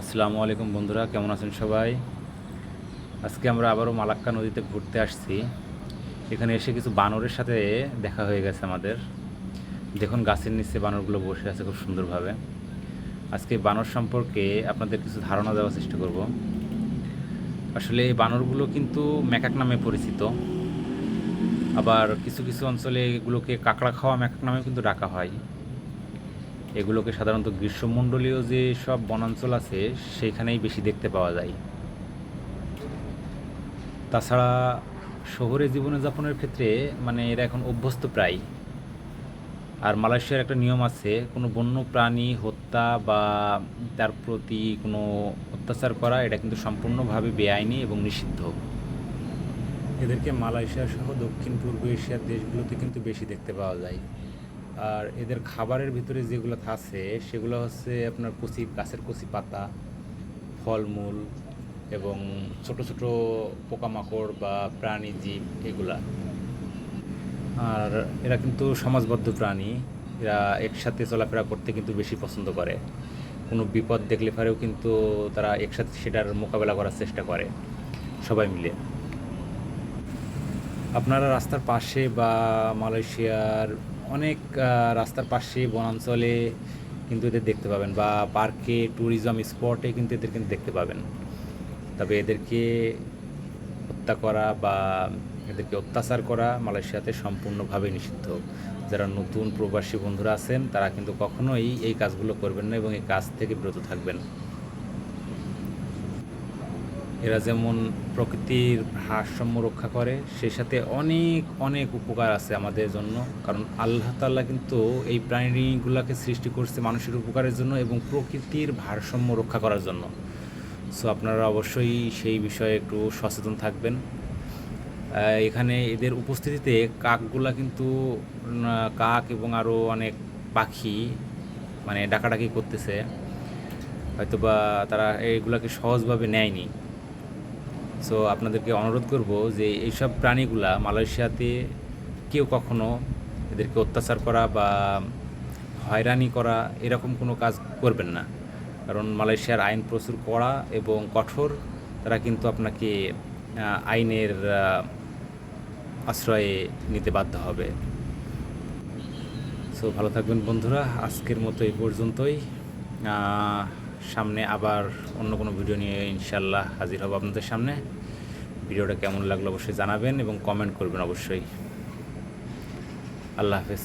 আসসালামু আলাইকুম বন্ধুরা, কেমন আছেন সবাই? আজকে আমরা আবারও মালাক্কা নদীতে ঘুরতে আসছি। এখানে এসে কিছু বানরের সাথে দেখা হয়ে গেছে আমাদের। দেখুন, গাছের নিচে বানরগুলো বসে আছে খুব সুন্দরভাবে। আজকে বানর সম্পর্কে আপনাদের কিছু ধারণা দেওয়ার চেষ্টা করব। আসলে এই বানরগুলো কিন্তু ম্যাকাক নামে পরিচিত। আবার কিছু কিছু অঞ্চলে এগুলোকে কাঁকড়া খাওয়া ম্যাকাক নামে কিন্তু ডাকা হয়। এগুলোকে সাধারণত গ্রীষ্মমণ্ডলীয় যে সব বনাঞ্চল আছে সেইখানেই বেশি দেখতে পাওয়া যায়। তাছাড়া শহরে জীবনযাপনের ক্ষেত্রে মানে এরা এখন অভ্যস্ত প্রায়। আর মালয়েশিয়ার একটা নিয়ম আছে, কোনো বন্য প্রাণী হত্যা বা তার প্রতি কোনো অত্যাচার করা, এটা কিন্তু সম্পূর্ণভাবে বেআইনি এবং নিষিদ্ধ। এদেরকে মালয়েশিয়া সহ দক্ষিণ পূর্ব এশিয়ার দেশগুলোতে কিন্তু বেশি দেখতে পাওয়া যায়। আর এদের খাবারের ভিতরে যেগুলো আছে, সেগুলো হচ্ছে আপনার কচি, গাছের কচি পাতা, ফলমূল এবং ছোট ছোট পোকামাকড় বা প্রাণী জীব এগুলা। আর এরা কিন্তু সমাজবদ্ধ প্রাণী, এরা একসাথে চলাফেরা করতে কিন্তু বেশি পছন্দ করে। কোনো বিপদ দেখলে পরেও কিন্তু তারা একসাথে সেটার মোকাবেলা করার চেষ্টা করে সবাই মিলে। আপনারা রাস্তার পাশে বা মালয়েশিয়ার অনেক রাস্তার পাশে বনাঞ্চলে কিন্তু এদের দেখতে পাবেন বা পার্কে ট্যুরিজম স্পটে কিন্তু এদের কিন্তু দেখতে পাবেন। তবে এদেরকে হত্যা করা বা এদেরকে অত্যাচার করা মালয়েশিয়াতে সম্পূর্ণভাবে নিষিদ্ধ। যারা নতুন প্রবাসী বন্ধুরা আছেন, তারা কিন্তু কখনোই এই কাজগুলো করবেন না এবং এই কাজ থেকে বিরত থাকবেন। এরা যেমন প্রকৃতির ভারসাম্য রক্ষা করে, সেই সাথে অনেক অনেক উপকার আছে আমাদের জন্য। কারণ আল্লাহ তাল্লাহ কিন্তু এই প্রাণীগুলোকে সৃষ্টি করছে মানুষের উপকারের জন্য এবং প্রকৃতির ভারসাম্য রক্ষা করার জন্য। সো আপনারা অবশ্যই সেই বিষয়ে একটু সচেতন থাকবেন। এখানে এদের উপস্থিতিতে কাকগুলা কিন্তু কাক এবং আরও অনেক পাখি মানে ডাকাডাকি করতেছে। হয়তোবা তারা এইগুলাকে সহজভাবে নেয়নি। সো আপনাদেরকে অনুরোধ করব যে এইসব প্রাণীগুলা মালয়েশিয়াতে কেউ কখনো এদেরকে অত্যাচার করা বা হয়রানি করা এরকম কোনো কাজ করবেন না। কারণ মালয়েশিয়ার আইন প্রচুর কড়া এবং কঠোর। তারা কিন্তু আপনাকে আইনের আশ্রয়ে নিতে বাধ্য হবে। সো ভালো থাকবেন বন্ধুরা। আজকের মতো এই পর্যন্তই। সামনে আবার অন্য কোনো ভিডিও নিয়ে ইনশাল্লাহ হাজির হব আপনাদের সামনে। ভিডিওটা কেমন লাগল অবশ্যই জানাবেন এবং কমেন্ট করবেন অবশ্যই। আল্লাহ হাফেজ।